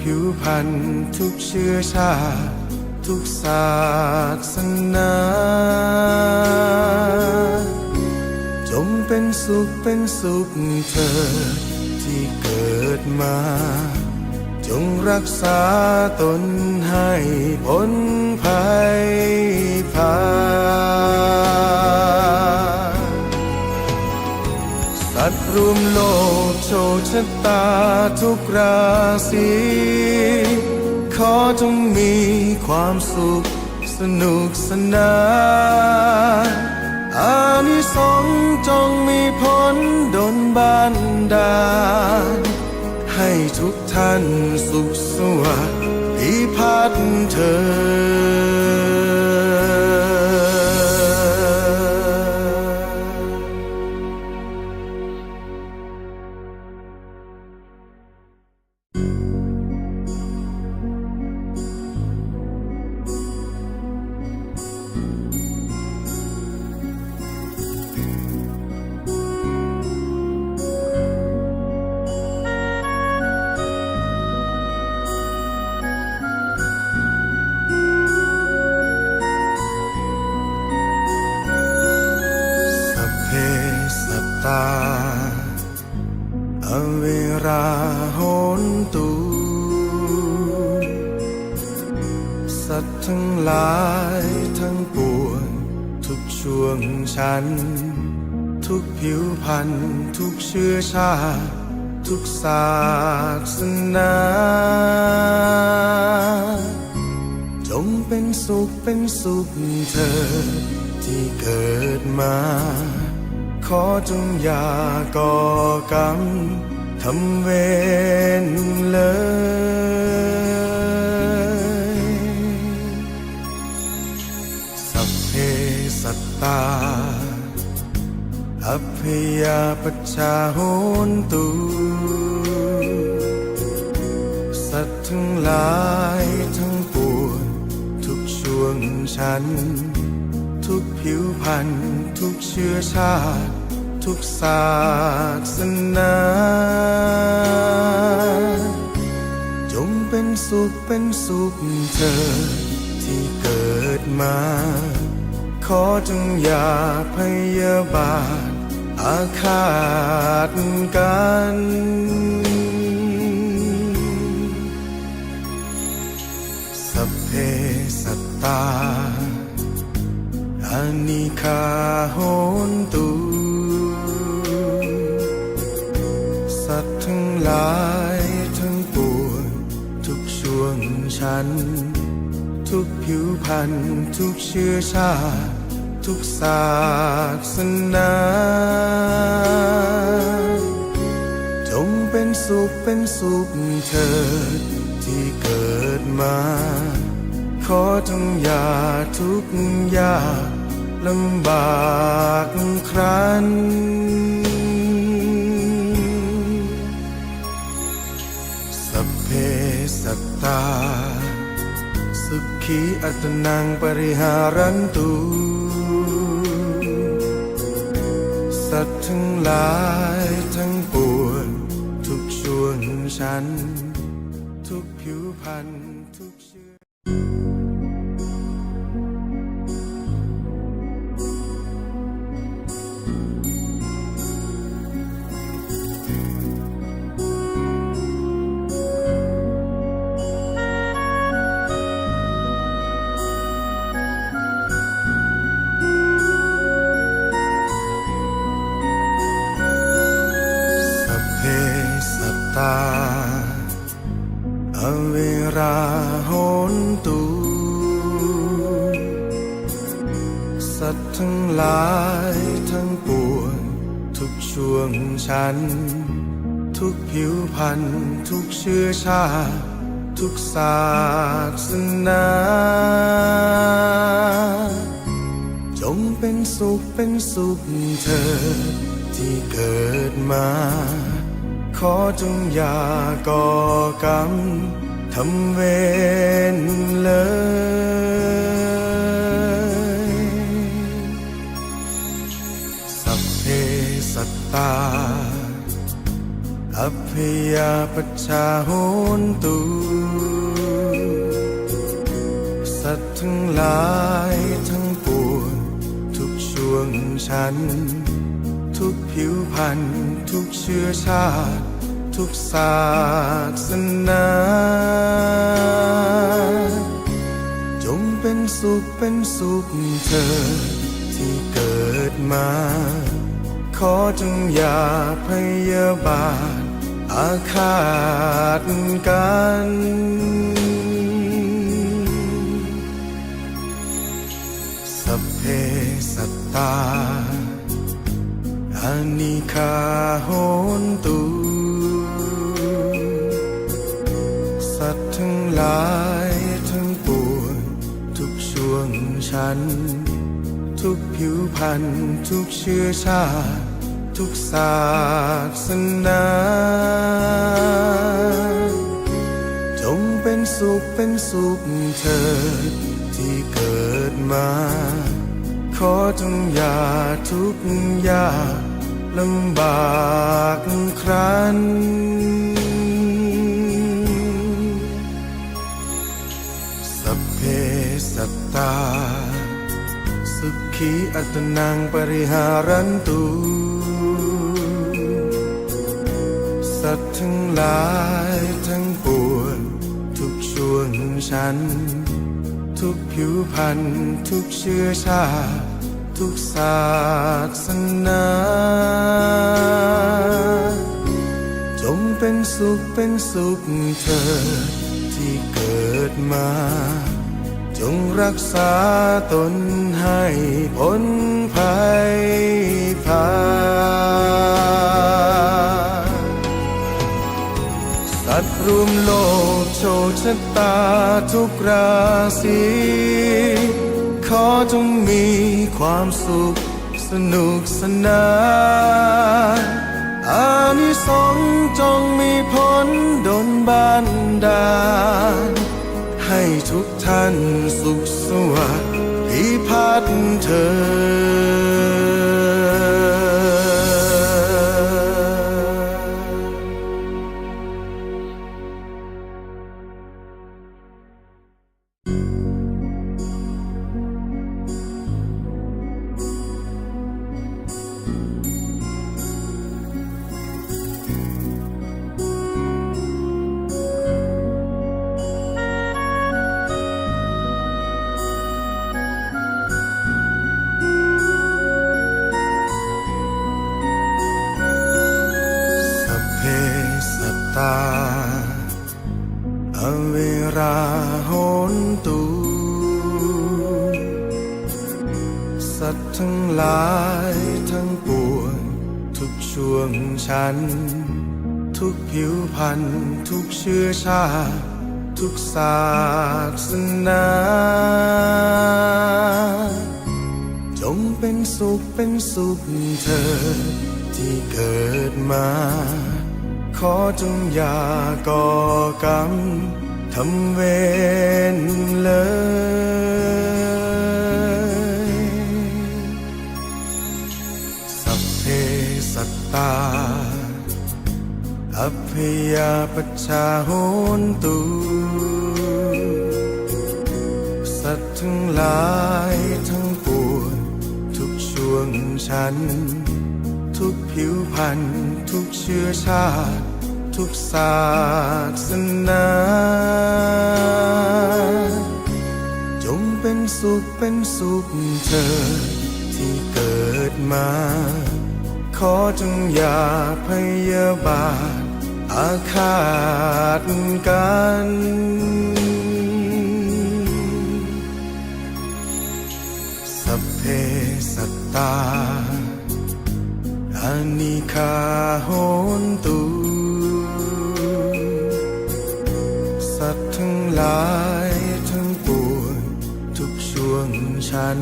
ผิวพรรณทุกเชื้อชาติทุกศาสนา จงเป็นสุขเป็นสุขเธอที่เกิดมา จงรักษาตนให้พ้นภัยพานสัตว์รวมโลก ชคชะตาทุกราศีขอจงมีความสุขสนุกสนานอานิสงส์จงมีผลดลบันดาลให้ทุกท่านสุขสวัสดิ์พิพัฒน์เธอ ตาอเวราโหนตุสัตว์ทั้งหลายทั้งปวงทุกช่วงชั้น ทุกผิวพรรณทุกเชื้อชาติ ทุกศาสนาจงเป็นสุขเป็นสุขเธอที่เกิดมา ขอจงอย่าก่อกรรมทำเวรเลยสัพเพสัตตา อัพยาปชชาโหนตุ สัตว์ทั้งหลายทั้งปวงทุกช่วงชั้นทุกผิวพรรณทุกเชื้อชาติ ทุกศาสนา จงเป็นสุขเป็นสุขเธอ ที่เกิดมา ขอจงอย่าพยาบาท อาฆาตกันสัพเพสัตตาอานิคาโหนตุ หลายทั้งปวงทุกช่วงชั้น ทุกผิวพรรณทุกเชื้อชาติทุกศาสนาจงเป็นสุขเป็นสุขเธอที่เกิดมา ขอจงยาทุกยากลำบากครั้น ตา สุขีอัตนังปริหารันตุสัตว์ทั้งหลายทั้งปวงทุกชวนชั้นทุกผิวพรรณทุกเชื้อ ตาอเวราหนตุสัตว์ทั้งหลายทั้งปวงทุกช่วงชั้น ทุกผิวพรรณทุกเชื้อชาติทุกศาสนาจงเป็นสุขเป็นสุขเธอที่เกิดมา ขอจงอย่าก่อกรรมทำเวรเลย สัพเพสัตตา อภิยาปัชาโหนตุ สัตว์ทั้งหลายทั้งปวงทุกช่วงชั้นทุกผิวพันธุ์ทุกเชื้อชาติ ทุกศาสนา จงเป็นสุขเป็นสุขเธอ ที่เกิดมา ขอจงอย่าพยาบาท อาฆาตกันสัพเพสัตตาอานิ ทั้งหลายทั้งปวงทุกช่วงชั้น ทุกผิวพรรณทุกเชื้อชาติทุกศาสนาจงเป็นสุขเป็นสุขเธอที่เกิดมา ขอจงอย่าทุกข์ยากลำบากครั้น ตา สุขีอัตนังปริหารันตุสัตว์ทั้งหลายทั้งปวงทุกช่วงชั้นทุกผิวพรรณทุกเชื้อชาติทุกศาสนา จงเป็นสุขเป็นสุขเธอที่เกิดมา จงรักษาตนให้พ้นภัยพานสัตว์รวมโลกโชคชะตาทุกราศีขอจงมีความสุขสนุกสนานอานิสงส์จงมีผลดลบันดาล ให้ทุกท่านสุขสวัสดิ์พิพัฒน์เธอาอเวราโหนตุสัตว์ทั้งหลายทั้งปวงทุกช่วงชั้น ทุกผิวพรรณทุกเชื้อชาติทุกศาสนา จงเป็นสุขเป็นสุขเธอที่เกิดมา ขอจงอย่าก่อกรรมทำเวรเลย สัพเพสัตตาอัพยาปชชาโหนตุ สัตว์ทั้งหลายทั้งปวงทุกช่วงชั้นทุกผิวพรรณทุกเชื้อชาติ ทุกศาสนา จงเป็นสุขเป็นสุขเธอ ที่เกิดมา ขอจงอย่าพยาบาท อาฆาตกันสัพเพสัตตาอานิคาโหนตุสัต ลายทั้งปวงทุกช่วงชั้น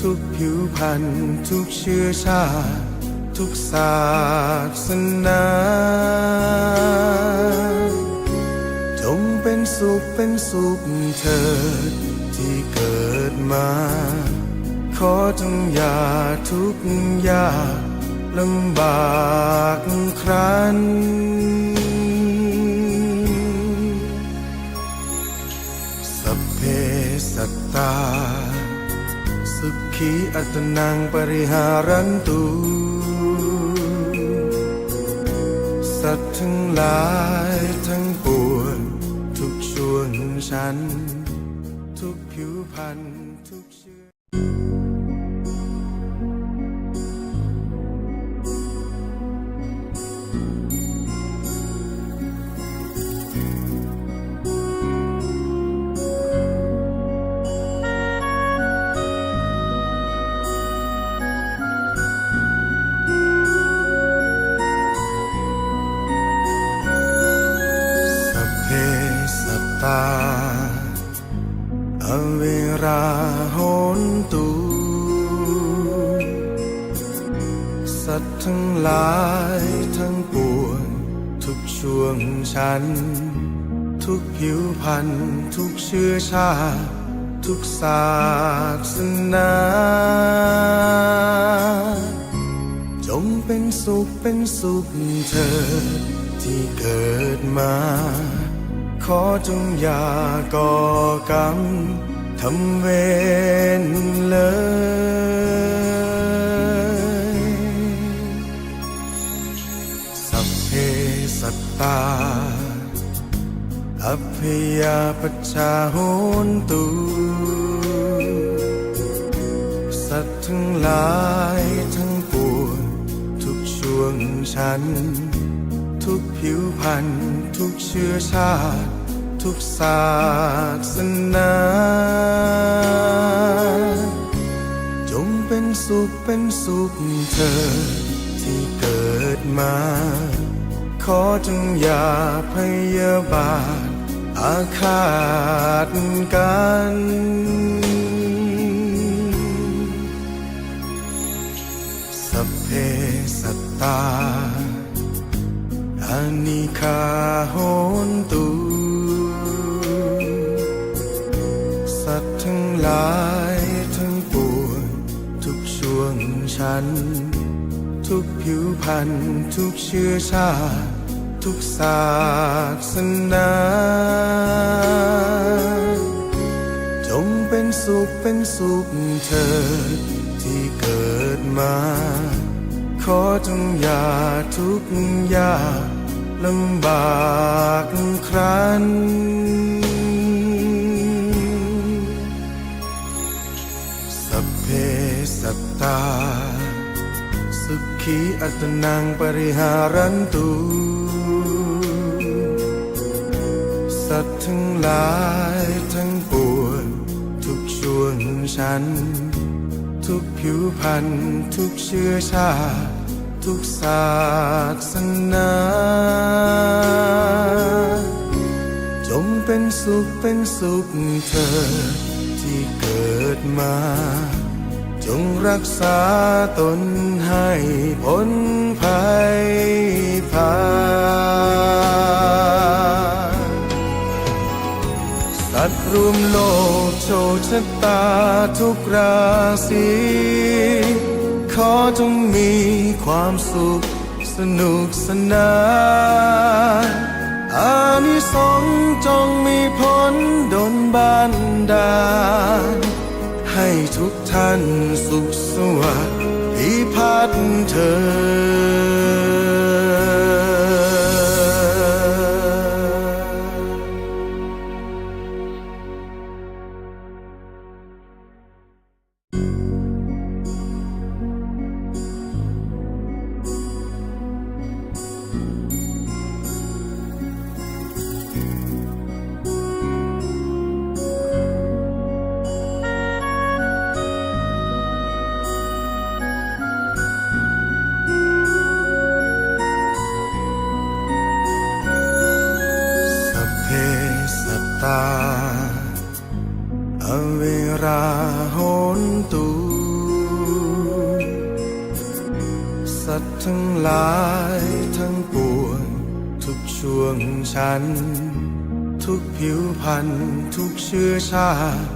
ทุกผิวพรรณทุกเชื้อชาติ ทุกศาสนาจงเป็นสุขเป็นสุขเธอที่เกิดมา ขอจงอย่าทุกข์ยากลำบากครั้น ตา สุขีอัตนังปริหารันตุสัตว์ทั้งหลายทั้งปวงทุกช่วงฉัน ทุกผิวพรรณทุกชื่อ อเวราโหนตุสัตว์ทั้งหลายทั้งปวงทุกช่วงฉันทุกผิวพรรณทุกเชื้อชาติทุกศาสนา จงเป็นสุขเป็นสุขเธอที่เกิดมา ขอจงอย่าก่อกรรมทำเวรเลย สัพเพสัตตาอัพยาปชาโหนตุสัตว์ทั้งหลายทั้งปวงทุกช่วงฉัน ทุกผิวพรรณทุกเชื้อชาติ ทุกศาสนา จงเป็นสุขเป็นสุขเธอ ที่เกิดมา ขอจงอย่าพยาบาท อาฆาตกันสัพเพสัตตา โหนตุสัตว์ทั้งหลายทั้งปวงทุกช่วงฉันทุกผิวพรรณทุกเชื้อชาติ ทุกศาสนา จงเป็นสุขเป็นสุขเธอ ที่เกิดมา ขอจงอย่าทุกข์ยาก ลำบากครันสัพเพสัตตา สุขีอัตนังปริหารันตุ สัตว์ทั้งหลายทั้งปวงทุกช่วงฉันทุกผิวพรรณทุกเชื้อชาติ ทุกศาสนา จงเป็นสุขเป็นสุขเธอ ที่เกิดมา จงรักษาตนให้พ้นภัยพาสัตว์รวมโลกโชคชะตาทุกราศี อจงมีความสุขสนุกสนานอานิสงส์จงมีผลดลบันดาล ให้ทุกท่านสุขสวัสดิ์พิพัฒน์เธอ อเวราโหนตุสัตว์ทั้งหลายทั้งปวงทุกช่วงฉันทุกผิวพรรณทุกเชื้อชาติ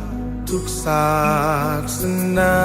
ทุกศาสนา